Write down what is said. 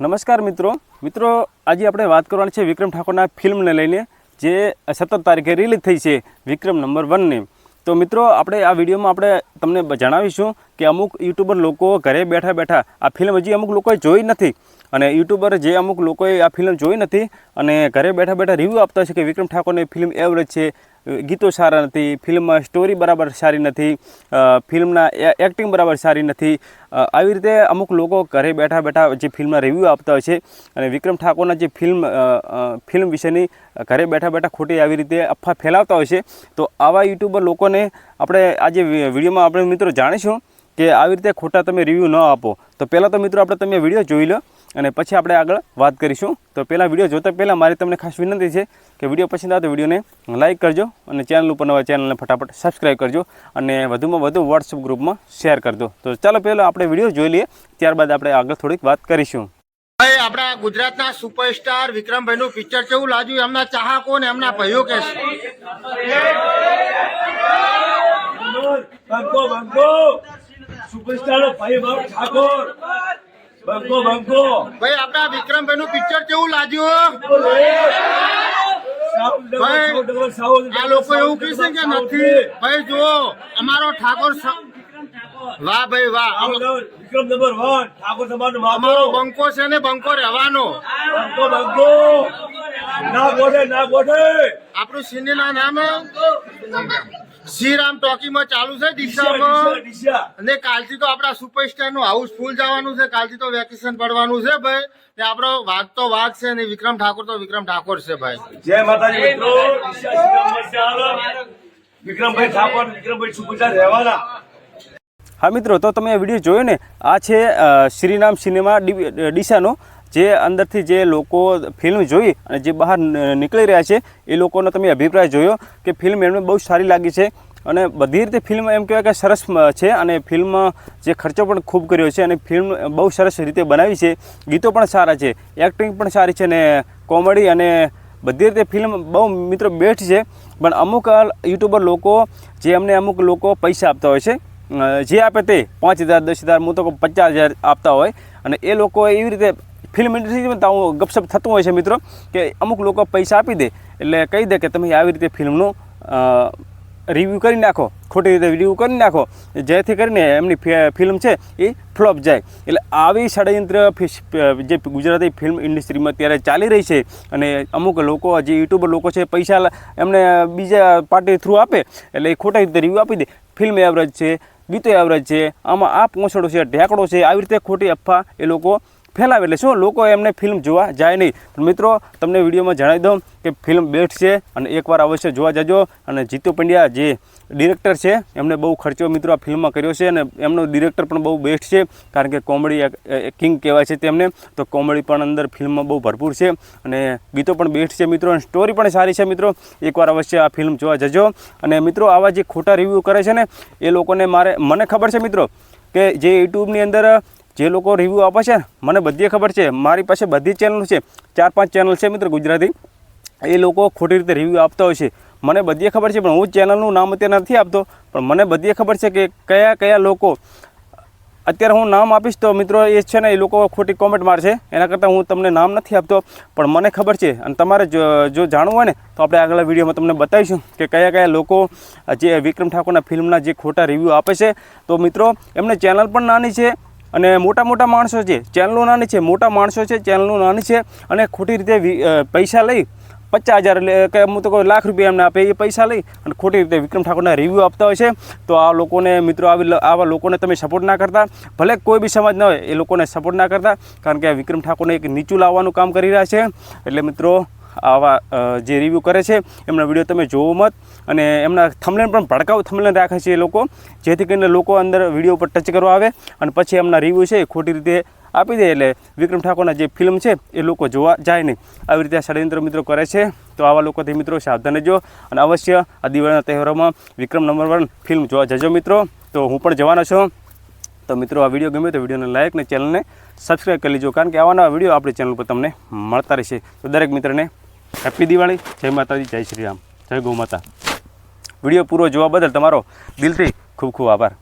નમસ્કાર મિત્રો. મિત્રો, આજે આપણે વાત કરવાની છે વિક્રમ ઠાકોરના ફિલ્મને લઈને, જે સત્તર તારીખે રિલીઝ થઈ છે વિક્રમ નંબર વનની. તો મિત્રો, આપણે આ વિડીયોમાં આપણે તમને જણાવીશું કે અમુક યુટ્યુબર લોકો ઘરે બેઠા બેઠા આ ફિલ્મ હજી અમુક લોકોએ જોઈ નથી. અને યુટ્યુબર જે અમુક લોકોએ આ ફિલ્મ જોઈ નથી અને ઘરે બેઠા બેઠા રિવ્યૂ આપતા છે કે વિક્રમ ઠાકોરની ફિલ્મ એવરેજ છે, ગીતો સારા નથી ફિલ્મમાં સ્ટોરી બરાબર સારી નથી ફિલ્મના એક્ટિંગ બરાબર સારી નથી. આવી રીતે અમુક લોકો ઘરે બેઠા બેઠા જે ફિલ્મના રિવ્યૂ આપતા હોય છે અને વિક્રમ ઠાકોરના જે ફિલ્મ ફિલ્મ વિશેની ઘરે બેઠા બેઠા ખોટી આવી રીતે અફવા ફેલાવતા હોય છે. તો આવા યુટ્યુબર લોકોને આપણે આજે વિડીયોમાં આપણે મિત્રો જાણીશું કે આવી રીતે ખોટા તમે રિવ્યૂ ન આપો. તો પહેલાં તો મિત્રો આપણે તમે વીડિયો જોઈ લો અને પછી આપણે આગળ વાત કરીશું. તો પહેલાં વીડિયો જોતા પહેલાં મારી તમને ખાસ વિનંતી છે કે વીડિયો પસંદ આવે તો વિડીયોને લાઇક કરજો અને ચેનલ ઉપર નવા ચેનલને ફટાફટ સબસ્ક્રાઈબ કરજો અને વધુમાં વધુ વોટ્સઅપ ગ્રુપમાં શેર કરજો. તો ચાલો પહેલાં આપણે વીડિયો જોઈ લઈએ ત્યારબાદ આપણે આગળ થોડીક વાત કરીશું. ભાઈ આપણા ગુજરાતના સુપરસ્ટાર વિક્રમભાઈ નું પિક્ચર કેવું લાગ્યું? એમના ચાહકો ને એમના ભાઈઓ કે છે સુપરસ્ટાર ભાઈ ઠાકોર. બંકો બંકો. ભાઈ આપણા વિક્રમભાઈ નું પિક્ચર કેવું લાગ્યું આ લોકો એવું કહેશે કે નથી. ભાઈ જુઓ અમારો ઠાકોર વાહ ભાઈ વાહ. વિક્રમ નંબર વન ઠાકોર તમારો અમારો બંકો છે ને બંકો રહેવાનો. બંકો બંકો. ના ગોઠે ના ગોઠે આપણું સિનેમા નામ શ્રીરામ ટોકીમાં ચાલુ છે દિશામાં અને કાલથી તો આપણા સુપરસ્ટારનું હાઉસ ફૂલ જવાનું છે કાલથી તો વેકેશન પડવાનું છે ભાઈ. ને આપણો વાત તો વાત છે ને વિક્રમ ઠાકોર તો વિક્રમ ઠાકોર છે ભાઈ. જય માતાજી મિત્રો. વિક્રમભાઈ ઠાકોર વિક્રમભાઈ સુપરસ્ટાર રહેવાના. હા મિત્રો તો તમે આ વીડિયો જોયો ને? આ છે શ્રીનામ શ્રીરામ સિનેમા ડીસાનો જે અંદરથી જે લોકો ફિલ્મ જોઈ અને જે બહાર નીકળી રહ્યા છે, એ લોકોનો તમે અભિપ્રાય જોયો કે ફિલ્મ એમને બહુ સારી લાગી છે. અને બધી રીતે ફિલ્મ એમ કહેવાય કે સરસ છે અને ફિલ્મ જે ખર્ચો પણ ખૂબ કર્યો છે અને ફિલ્મ બહુ સરસ રીતે બનાવી છે. ગીતો પણ સારા છે એક્ટિંગ પણ સારી છે અને કોમેડી અને બધી રીતે ફિલ્મ બહુ મિત્રો બેસ્ટ છે. પણ અમુક યુટ્યુબર લોકો જે અમને અમુક લોકો પૈસા આપતા હોય છે જે આપે તે પાંચ હજાર, દસ હજાર, હું તો પચાસ હજાર આપતા હોય અને એ લોકો એવી રીતે ફિલ્મ ઇન્ડસ્ટ્રીમાં તો આવું ગપસપ થતું હોય છે મિત્રો, કે અમુક લોકો પૈસા આપી દે એટલે કહી દે કે તમે આવી રીતે ફિલ્મનું રિવ્યૂ કરી નાખો, ખોટી રીતે રિવ્યૂ કરી નાખો, જેથી કરીને એમની ફિલ્મ છે એ ફ્લોપ જાય. એટલે આવી ષડયંત્ર જે ગુજરાતી ફિલ્મ ઇન્ડસ્ટ્રીમાં અત્યારે ચાલી રહી છે અને અમુક લોકો, જે યુટ્યુબર લોકો છે, પૈસા એમને બીજા પાર્ટી થ્રુ આપે, એટલે એ ખોટા રીતે રિવ્યૂ આપી દે. ફિલ્મ એવરેજ છે, ગીતો એવરેજ છે, આમાં આ પોંસડો છે ઢેકડો છે, આવી રીતે ખોટી અફવા એ લોકો ફેલાવે એટલે શું લોકો એમને ફિલ્મ જોવા જાય નહીં? મિત્રો, તમને વિડીયોમાં જણાવી દઉં કે ફિલ્મ બેસ્ટ છે અને એકવાર અવશ્ય જોવા જજો. અને જીતુ પંડ્યા જે ડિરેક્ટર છે, એમને બહુ ખર્ચો મિત્રો આ ફિલ્મમાં કર્યો છે અને એમનો ડિરેક્ટર પણ બહુ બેસ્ટ છે. કારણ કે કોમેડી કિંગ કહેવાય છે તેમને. તો કોમેડી પણ અંદર ફિલ્મમાં બહુ ભરપૂર છે અને ગીતો પણ બેસ્ટ છે મિત્રો અને સ્ટોરી પણ સારી છે મિત્રો. એકવાર અવશ્ય આ ફિલ્મ જોવા જજો. અને મિત્રો, આવા જે ખોટા રિવ્યૂ કરે છે ને, એ લોકોને મારે, મને ખબર છે મિત્રો, કે જે યુટ્યુબની અંદર જે લોકો રિવ્યૂ આપે છે મને બધી ખબર છે. મારી પાસે બધી ચેનલ છે. ચાર પાંચ ચેનલ છે મિત્ર ગુજરાતી. એ લોકો ખોટી રીતે રિવ્યૂ આપતા હોય છે. મને બધી ખબર છે, પણ હું ચેનલનું નામ અત્યારે નથી આપતો. પણ મને બધી ખબર છે કે કયા કયા લોકો, અત્યારે હું નામ આપીશ તો મિત્રો એ છે ને, એ લોકો ખોટી કોમેન્ટ મારશે. એના કરતાં હું તમને નામ નથી આપતો. પણ મને ખબર છે, અને તમારે જો જાણવું હોય ને, તો આપણે આગલા વિડીયોમાં તમને બતાવીશું કે કયા કયા લોકો, જે વિક્રમ ઠાકોરના ફિલ્મના જે ખોટા રિવ્યૂ આપે છે. તો મિત્રો, એમને ચેનલ પણ નાની છે. અને મોટા મોટા માણસો છે ચેનલો નાની છે, મોટા માણસો છે ચેનલો નાની છે અને ખોટી રીતે પૈસા લઈ પચાસ હજાર એટલે કે હું તો કોઈ લાખ રૂપિયા એમને આપે એ પૈસા લઈ અને ખોટી રીતે વિક્રમ ઠાકોરના રિવ્યૂ આપતા હોય છે. તો આ લોકોને, મિત્રો, આવી આવા લોકોને તમે સપોર્ટ ના કરતા. ભલે કોઈ બી સમાજ ન હોય, એ લોકોને સપોર્ટ ના કરતા. કારણ કે વિક્રમ ઠાકોરને એક નીચું લાવવાનું કામ કરી રહ્યા છે. એટલે મિત્રો આવા જે રિવ્યૂ કરે છે, એમના વીડિયો તમે જોવો મત. અને એમના થમલેન પણ ભડકાઉ થમલેન રાખે છે એ લોકો. જેથી કરીને લોકો અંદર વીડિયો ઉપર ટચ કરવા આવે અને પછી એમના રિવ્યૂ છે એ ખોટી રીતે આપી દે. એટલે વિક્રમ ઠાકોરના જે ફિલ્મ છે એ લોકો જોવા જાય નહીં. આવી રીતે આ ષડયંત્ર મિત્રો કરે છે. તો આવા લોકોથી મિત્રો સાવધાન રહેજો અને અવશ્ય આ દિવાળીના તહેવારોમાં વિક્રમ નંબર વન ફિલ્મ જોવા જજો મિત્રો. તો હું પણ જવાનો છું. તો મિત્રો, આ વીડિયો ગમ્યો તો વિડીયોને લાઈક ને ચેનલને સબસ્ક્રાઈબ કરી લેજો. કારણ કે આવા નવા વીડિયો આપણી ચેનલ પર તમને મળતા રહેશે. તો દરેક મિત્રને હેપી દિવાળી જય માતાજી, જય શ્રી રામ. જય ગૌ માતા. વીડિયો પૂરો જોવા બદલ તમારો દિલથી ખૂબ ખૂબ આભાર.